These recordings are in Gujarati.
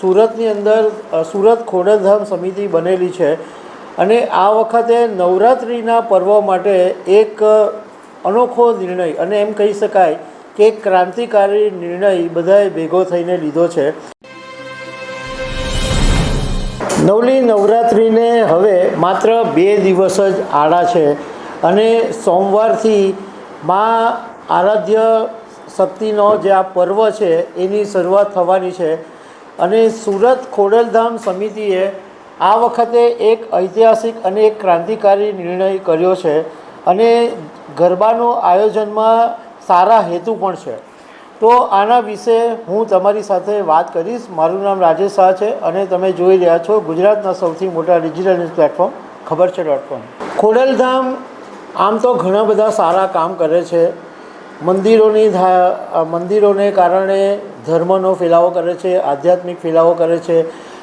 સુરતની અંદર સુરત ખોડલધામ સમિતિ બનેલી છે અને આ વખતે નવરાત્રિના પર્વ માટે એક અનોખો નિર્ણય અને એમ કહી શકાય કે એક ક્રાંતિકારી નિર્ણય બધાએ ભેગો થઈને લીધો છે. નવલી નવરાત્રિને હવે માત્ર બે દિવસ જ આડા છે અને સોમવારથી મા આરાધ્ય શક્તિનો જે આ પર્વ છે એની શરૂઆત થવાની છે. અને સુરત ખોડલધામ સમિતિએ આ વખતે એક ઐતિહાસિક અને એક ક્રાંતિકારી નિર્ણય કર્યો છે અને ગરબાનું આયોજનમાં સારા હેતુ પણ છે. તો આના વિશે હું તમારી સાથે વાત કરીશ. મારું નામ રાજેશ શાહ છે અને તમે જોઈ રહ્યા છો ગુજરાતના સૌથી મોટા ડિજિટલ ન્યૂઝ પ્લેટફોર્મ, ખબર છે ડોટ કોમ ખોડલધામ આમ તો ઘણા બધા સારા કામ કરે છે. મંદિરોની મંદિરોને કારણે ધર્મનો ફેલાવો કરે છે, આધ્યાત્મિક ફેલાવો કરે છે.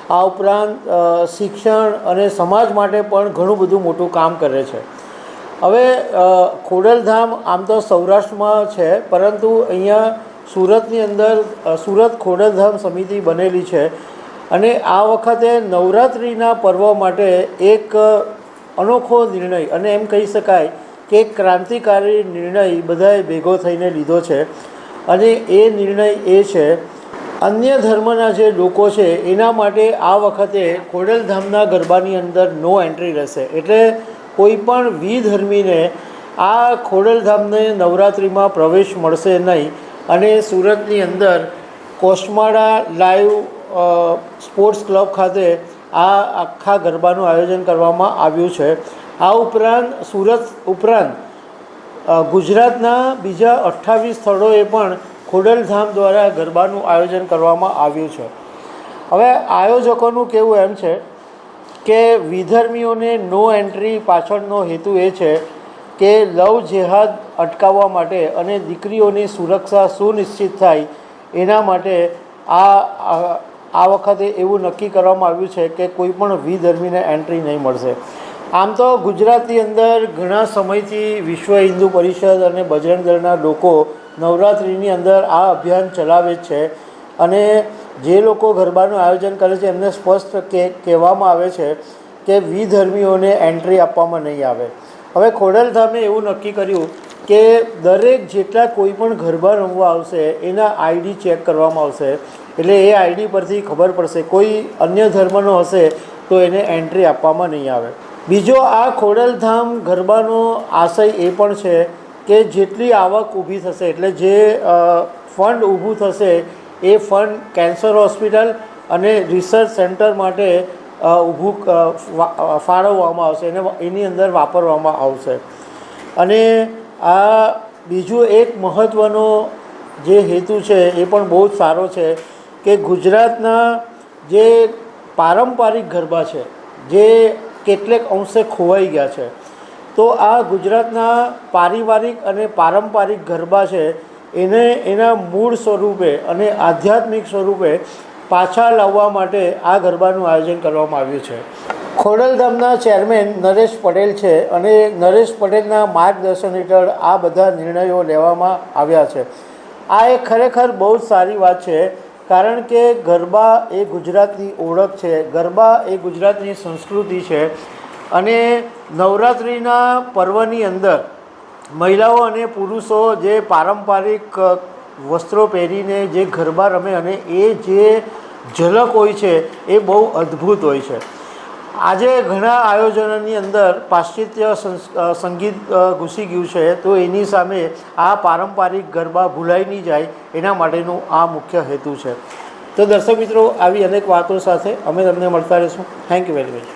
આ ઉપરાંત શિક્ષણ અને સમાજ માટે પણ ઘણું બધું મોટું કામ કરે છે. હવે ખોડલધામ આમ તો સૌરાષ્ટ્રમાં છે, પરંતુ અહીંયા સુરતની અંદર સુરત ખોડલધામ સમિતિ બનેલી છે. અને આ વખતે નવરાત્રિના પર્વ માટે એક અનોખો નિર્ણય, અને એમ કહી શકાય કે ક્રાંતિકારી નિર્ણય બધાએ ભેગો થઈને લીધો છે. અને એ નિર્ણય એ છે, અન્ય ધર્મના જે લોકો છે, એના માટે આ વખતે ખોડલધામના ગરબાની અંદર નો એન્ટ્રી રહેશે. એટલે કોઈ પણ વિધર્મીને આ ખોડલધામને નવરાત્રિમાં પ્રવેશ મળશે નહીં. અને સુરતની અંદર કોસ્માડા લાઈવ સ્પોર્ટ્સ ક્લબ ખાતે આ આખા ગરબાનું આયોજન કરવામાં આવ્યું છે. આ ઉપરાંત, સુરત ઉપરાંત ગુજરાતના બીજા અઠ્ઠાવીસ સ્થળોએ પણ ખોડલધામ દ્વારા ગરબાનું આયોજન કરવામાં આવ્યું છે. હવે આયોજકોનું કહેવું એમ છે કે વિધર્મીઓને નો એન્ટ્રી પાછળનો હેતુ એ છે કે લવ જેહાદ અટકાવવા માટે અને દીકરીઓની સુરક્ષા સુનિશ્ચિત થાય એના માટે આ, આ- વખતે એવું નક્કી કરવામાં આવ્યું છે કે કોઈ પણ વિધર્મીને એન્ટ્રી નહીં મળશે. આમ તો ગુજરાતની અંદર ઘણા સમયથી વિશ્વ હિન્દુ પરિષદ અને બજરંગ દળના લોકો નવરાત્રિની અંદર આ અભિયાન ચલાવે છે અને જે લોકો ગરબાનું આયોજન કરે છે, એમને સ્પષ્ટ કે, કહેવામાં આવે છે કે વિધર્મીઓને એન્ટ્રી આપવામાં નહીં આવે. હવે ખોડલધામે એવું નક્કી કર્યું કે દરેક જેટલા કોઈ પણ ગરબા રમવા આવશે, એના આઈડી ચેક કરવામાં આવશે. એટલે એ આઈડી પરથી ખબર પડશે, કોઈ અન્ય ધર્મનો હશે તો એને એન્ટ્રી આપવામાં નહીં આવે. બીજો આ ખોડલધામ ગરબાનો આશય એ પણ છે કે જેટલી આવક ઊભી થશે, એટલે જે ફંડ ઊભું થશે, એ ફંડ કેન્સર હોસ્પિટલ અને રિસર્ચ સેન્ટર માટે ઊભું ફાળવવામાં આવશે, એને, એની અંદર વાપરવામાં આવશે. અને આ બીજું એક મહત્ત્વનો જે હેતુ છે એ પણ બહુ જ સારો છે કે ગુજરાતના જે પારંપરિક ગરબા છે, જે કેટલેક અંશે ખોવાઈ ગયા છે. તો આ ગુજરાતના પારિવારિક અને પારંપરિક ગરબા છે. એને એના મૂળ સ્વરૂપે અને આધ્યાત્મિક સ્વરૂપે પાછા લાવવા માટે આ ગરબાનું આયોજન કરવામાં આવ્યું છે. ખોડલધામના ચેરમેન નરેશ પટેલ છે અને નરેશ પટેલના માર્ગદર્શન હેઠળ આ બધા નિર્ણયો લેવામાં આવ્યા છે. આ એક ખરેખર બહુ જ સારી વાત છે. કારણ કે ગરબા એ ગુજરાતની ઓળખ છે, ગરબા એ ગુજરાતની સંસ્કૃતિ છે અને નવરાત્રિના પર્વની અંદર મહિલાઓ અને પુરુષો જે પારંપરિક વસ્ત્રો પહેરીને જે ગરબા રમે અને એ જે ઝલક હોય છે, એ બહુ અદ્ભુત હોય છે. આજે ઘણા આયોજનોની અંદર પાશ્ચિત્ય સંગીત ઘૂસી ગયું છે, તો એની સામે આ પારંપરિક ગરબા ભૂલાઈ નહીં જાય એના માટેનું આ મુખ્ય હેતુ છે. તો દર્શક મિત્રો, આવી અનેક વાતો સાથે અમે તમને મળતા રહીશું. Thank you very much